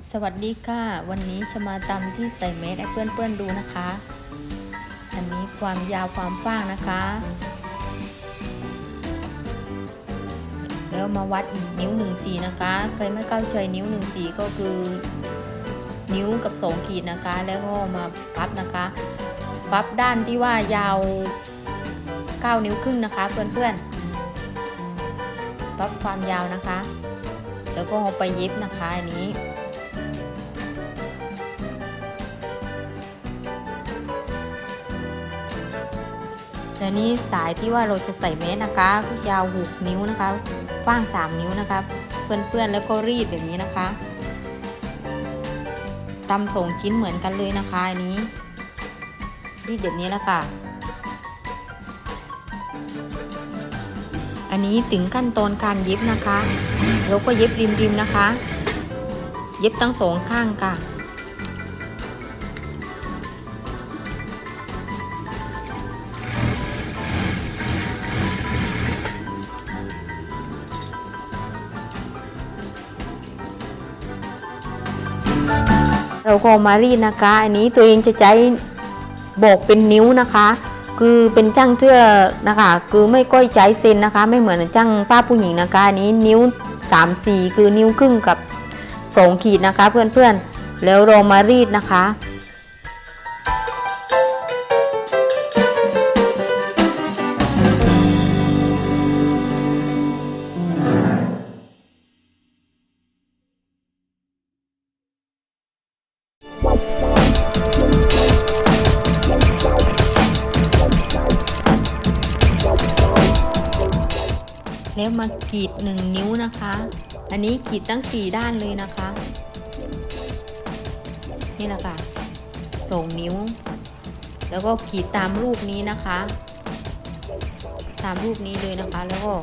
สวัสดีค่ะ วันนี้จะมาตำที่ใส่เม็ดให้เพื่อนๆดูนะคะ อันนี้ความยาวความกว้างนะคะ แล้วมาวัดอีกนิ้วหนึ่งสีนะคะ ใครไม่เข้าใจนิ้วหนึ่งสีก็คือ นิ้วกับสองขีดนะคะ แล้วก็มาพับนะคะพับด้านที่ว่ายาว 9 นิ้วครึ่งนะคะ เพื่อนๆพับความยาวนะคะ แล้วก็เอาไปเย็บนะคะอันนี้ และนี่สายที่ว่าเราจะใส่เมตรนะคะยาว6นิ้วนะคะกว้าง 3 นิ้วนะคะเพื่อนๆแล้วก็รีดแบบนี้นะคะตำส่งชิ้นเหมือนกันเลยนะคะอันนี้ รีดแบบนี้แล้วค่ะอันนี้ถึงขั้นตอนการเย็บนะคะ เราก็เย็บริมๆนะคะ เย็บทั้งสองข้างค่ะ เราก็เอมารีดนะคะ อันนี้ตัวเองจะใช้บอกเป็นนิ้วนะคะ คือเป็นจ้างเทื่อนะคะ คือไม่ก้อยใจเซนนะคะ ไม่เหมือนจ้างป้าผู้หญิงนะคะ อันนี้นิ้ว3 4คือนิ้วครึ่งกับ2ขีดนะคะ เพื่อนๆแล้วเรามารีดนะคะ แล้วมากรีดหนึ่งนิ้วนะคะ อันนี้กรีดตั้งสี่ด้านเลยนะคะ นี่แหละค่ะสองนิ้ว แล้วก็กรีดตามรูปนี้นะคะ ตามรูปนี้เลยนะคะ แล้วก็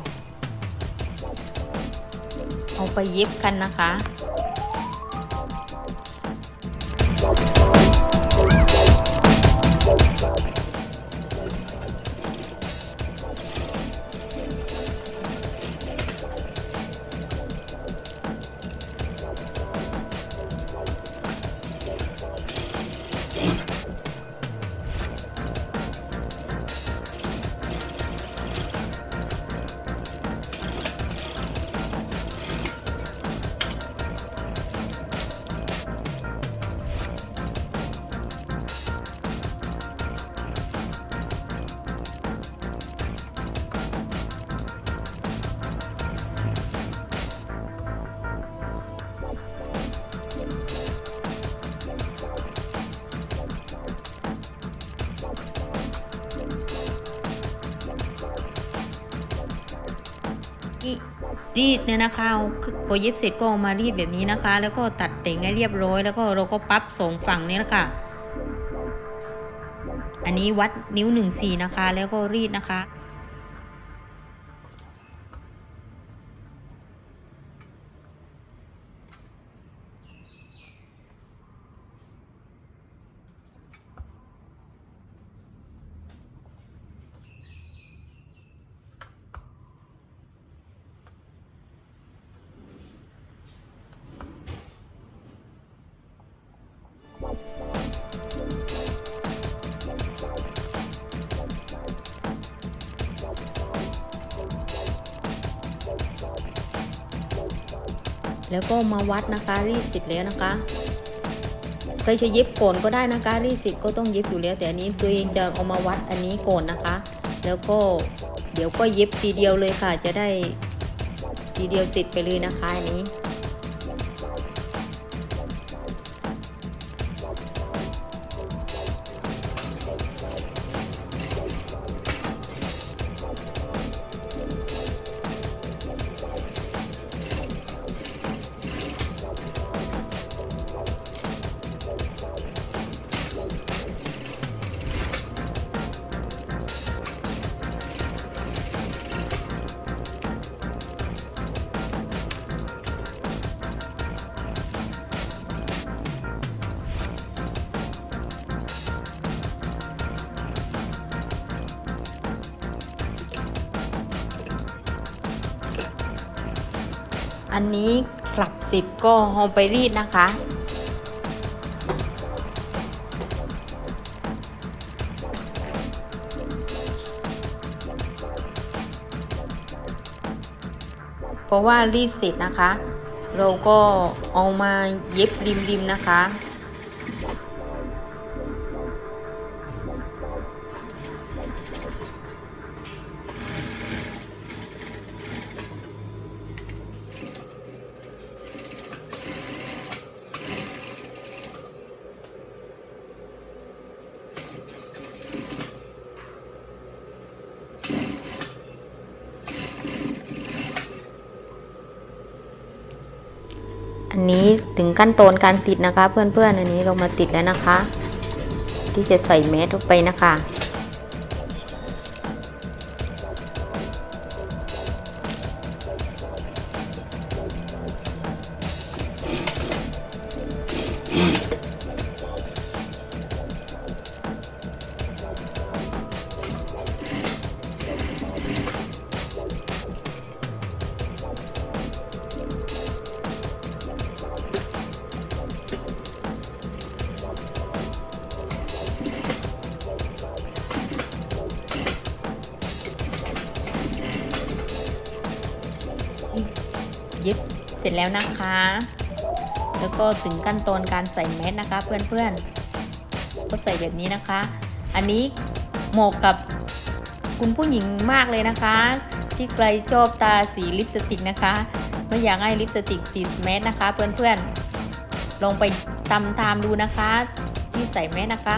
เอาไปเย็บกันนะคะ กิรีดเนี่ยนะคะพอเย็บเสร็จก็เอามารีดแบบนี้นะคะ แล้วก็ตัดแต่งให้เรียบร้อย แล้วก็เราก็พับสองฝั่งนี้แหละค่ะ อันนี้วัดนิ้วหนึ่งสี่นะคะ แล้วก็รีดนะคะ แล้วก็มาวัดนะคะรีดเสร็จแล้วนะคะใครจะเย็บก่อนก็ได้นะคะรีดเสร็จก็ต้องเย็บอยู่แล้ว แต่อันนี้ตัวเองจะเอามาวัดอันนี้ก่อนนะคะ แล้วก็เดี๋ยวก็เย็บทีเดียวเลยค่ะ จะได้ทีเดียวเสร็จไปเลยนะคะอันนี้ อันนี้กลับสิบก็เอาไปรีดนะคะ เพราะว่ารีดเสร็จนะคะ เราก็เอามาเย็บริมๆนะคะ นี้ถึงขั้นตอนการติดนะคะ เพื่อนๆอันนี้เรามาติดแล้วนะคะ ที่จะใส่แมสลงไปนะคะ เย็บเสร็จแล้วนะคะ แล้วก็ถึงขั้นตอนการใส่แมสนะคะ เพื่อนๆ ก็ใส่แบบนี้นะคะ อันนี้เหมาะกับคุณผู้หญิงมากเลยนะคะ ที่ใครชอบตาสีลิปสติกนะคะไม่อยากให้ลิปสติกติดแมสนะคะ เพื่อนๆ ลองไปตำตามดูนะคะ ที่ใส่แมสนะคะ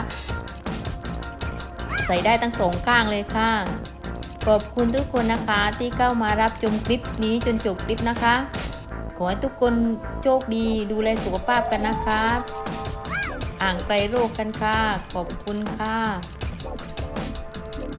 ใส่ได้ทั้งสองข้างเลยค่ะ ขอบคุณทุกคนนะคะที่เข้ามารับชมคลิปนี้จนจบคลิปนะคะ ขอให้ทุกคนโชคดีดูแลสุขภาพกันนะคะ อ่างไกลโรคกันค่ะ ขอบคุณค่ะ